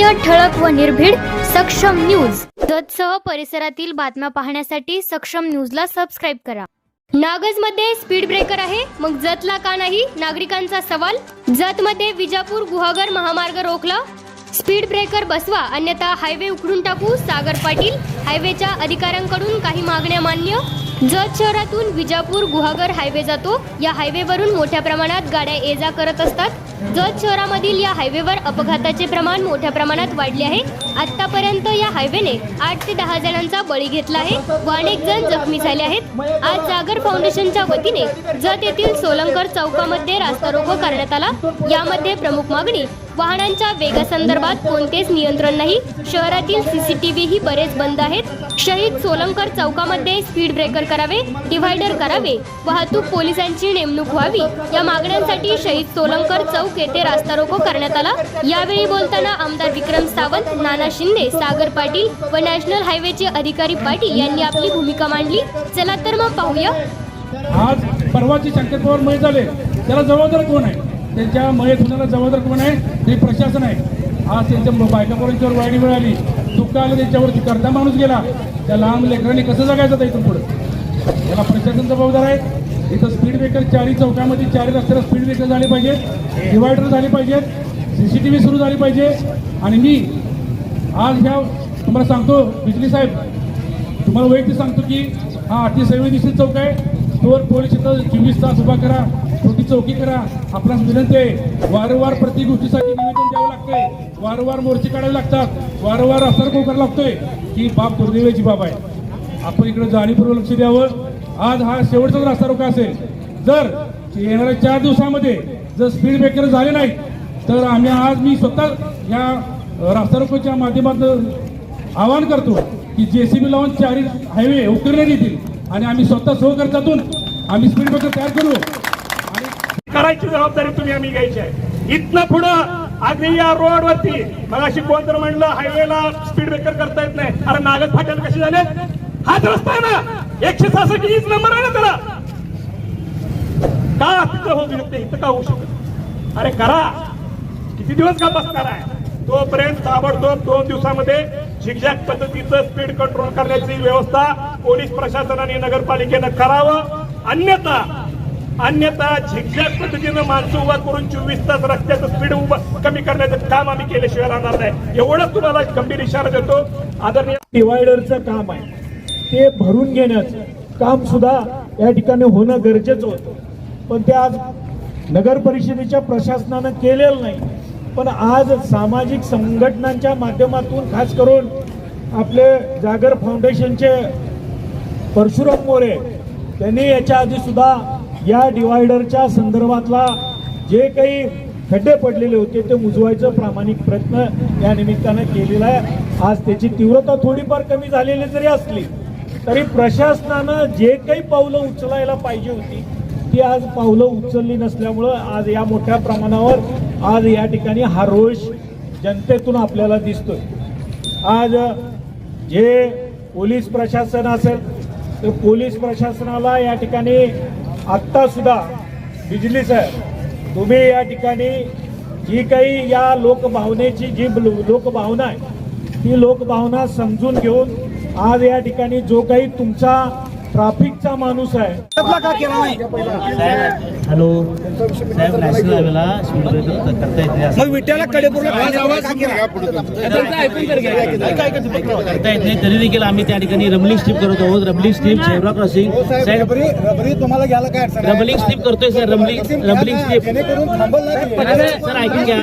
सत्य ठळक व निर्भीड सक्षम न्यूज. जतसह परिसरातील बातम्या पाहण्यासाठी सक्षम न्यूजला सबस्क्राईब करा. नागजमध्ये स्पीड ब्रेकर आहे मग जतला का नाही? नागरिकांचा सवाल? जत मध्ये विजापूर गुहागर महामार्ग रोखला? स्पीड ब्रेकर बसवा अन्यथा हायवे उखडून टाकू सागर पाटील हायवेच्या अधिकाऱ्यांकडून काही मागण्या मान्य? जत शहरातून विजापूर गुहागर हायवे जातो. या हायवेवरून मोठ्या प्रमाणात गाड्या ये जा करत असतात. जत शहरामधील या हायवेवर अपघाताचे प्रमाण मोठ्या प्रमाणात वाढले आहे. आतापर्यंत या हायवेने आठ ते दहा जणांचा बळी घेतला आहे व अनेक जण जखमी झाले आहेत. आज जागर फाउंडेशनच्या वतीने जत येथील सोलंकर चौकामध्ये रास्ता रोको करण्यात आला. यामध्ये प्रमुख मागणी वाहनांच्या वेगासंदर्भात कोणतेच नियंत्रण नाही. शहरातील सीसीटीव्ही ही बरेच बंद आहेत. शहीद सोलंकर चौकामध्ये स्पीड ब्रेकर करावे डिव्हायडर करावे. वाहतूक पोलिसांची नेमणूक व्हावी. या मागण्यांसाठी शहीद सोलंकर चौक येथे रास्ता रोको करण्यात आला. यावेळी बोलताना आमदार विक्रम सावंत नाना शिंदे सागर पाटील व नॅशनल हायवेचे अधिकारी पाटील यांनी आपली भूमिका मांडली. चला तर मग पाहूया. आज परवाची शंकर पवार मय झाले त्याला जबाबदार कोण आहे? त्यांच्यामुळे कुणाला जबाबदार कोण आहे? ते प्रशासन आहे. आज त्यांच्या बायकापर्यंतवर वाईट वेळ आली दुःख आलं त्यांच्यावरती. करता माणूस गेला. त्या लहान लेकरांनी कसं जगायचं तर इथून पुढं? याला प्रशासन जबाबदार आहे. इथं स्पीड ब्रेकर चारही चौकामध्ये चारी रस्त्याला स्पीड ब्रेकर झाले पाहिजे. डिवायडर झाले पाहिजेत सी सी टी व्ही सुरू झाली पाहिजे. आणि मी आज ह्या तुम्हाला सांगतो बिजली साहेब तुम्हाला वैयक्तिक सांगतो की हा अति संवेदनशील चौक आहे. तोवर पोलीस इथं चोवीस तास उभा करा. छोटी चौकी करा. आपणास विनंती आहे वारंवार प्रत्येक गोष्टीसाठी निवेदन द्यावं लागतंय. वारंवार मोर्चे काढावे लागतात. वारंवार असर रोको करावा लागतोय. की बाप दुर्दैवाची बाब आहे. आपण इकडे जाणीवपूर्वक लक्ष द्यावं. आज हा शेवटचाच रास्ता रोका असेल जर येणाऱ्या चार दिवसामध्ये जर स्पीड ब्रेकर झाले नाही तर आम्ही आज मी स्वतः या रस्ता रोकोच्या माध्यमातून आवाहन करतो की जे सी बी लावून चारी हायवे उकरण्यात येतील आणि आम्ही स्वतः सहखर्चातून आम्ही स्पीड ब्रेकर तयार करू. आणि जबाबदारी तुम्ही आम्ही घ्यायची आहे. इथनं पुढं अगदी या रोड वरती मग अशी कोण तर म्हणलं हायवेला स्पीड ब्रेकर करता येत नाही. अरे नागद फाट्याला कसे झाले? हाच रस्ता आहे ना एकशे सहासष्ट हीच नंबर आहे ना त्याला. का तिथं होऊ शकते? इथं का होऊ शकत? अरे करा. किती दिवस का बसणार आहे? तोपर्यंत ताबडतोब दोन दिवसामध्ये झिकझॅक पद्धतीचं स्पीड कंट्रोल करण्याची व्यवस्था पोलीस प्रशासनाने नगरपालिकेनं करावं. अन्यथा अन्यथा झिकझॅक पद्धतीनं माणसं उभा करून चोवीस तास रस्त्याचं स्पीड उभं कमी करण्याचं काम आम्ही केल्याशिवाय राहणार नाही. एवढंच तुम्हाला गंभीर इशारा देतो. आदरणीय डिवायडरचं काम आहे. ते भरून घेण्याचं काम सुद्धा या ठिकाणी होणं गरजेचं होतं. पण ते आज नगर परिषदेच्या प्रशासनानं केलेलं नाही. पण आज सामाजिक संघटनांच्या माध्यमातून खास करून आपले जागर फाउंडेशनचे परशुराम मोरे त्यांनी याच्या आधी सुद्धा या डिवायडरच्या संदर्भातला जे काही खड्डे पडलेले होते ते मुजवायचं प्रामाणिक प्रयत्न या निमित्तानं केलेला आहे. आज त्याची तीव्रता थोडीफार कमी झालेली जरी असली तरी प्रशासनानं जे काही पावलं उचलायला पाहिजे होती ती आज पावलं उचलली नसल्यामुळं आज या मोठ्या प्रमाणावर आज या ठिकाणी हा रोष जनतेतून आपल्याला दिसतोय. आज जे पोलीस प्रशासन असेल तर पोलीस प्रशासनाला या ठिकाणी आत्ता सुद्धा बिजली साहेब तुम्ही या ठिकाणी जी काही या लोकभावनेची जी लोकभावना आहे ती लोकभावना समजून घेऊन आज या ठिकाणी जो काही तुमचा ट्राफिकचा माणूस आहे. हॅलो. साहेब नॅशनल हायवेला करता येते मग विट्याला कडेपूरला करता येत नाही. तरी देखील आम्ही त्या ठिकाणी रबलिंग स्ट्रीप करत आहोत. रबलिंग स्ट्रीप झेब्रा क्रॉसिंग साहेब तुम्हाला घ्यायला काय? रबलिंग स्ट्रीप करतोय sir rumbling rumbling strip. Sir ऐकून घ्या.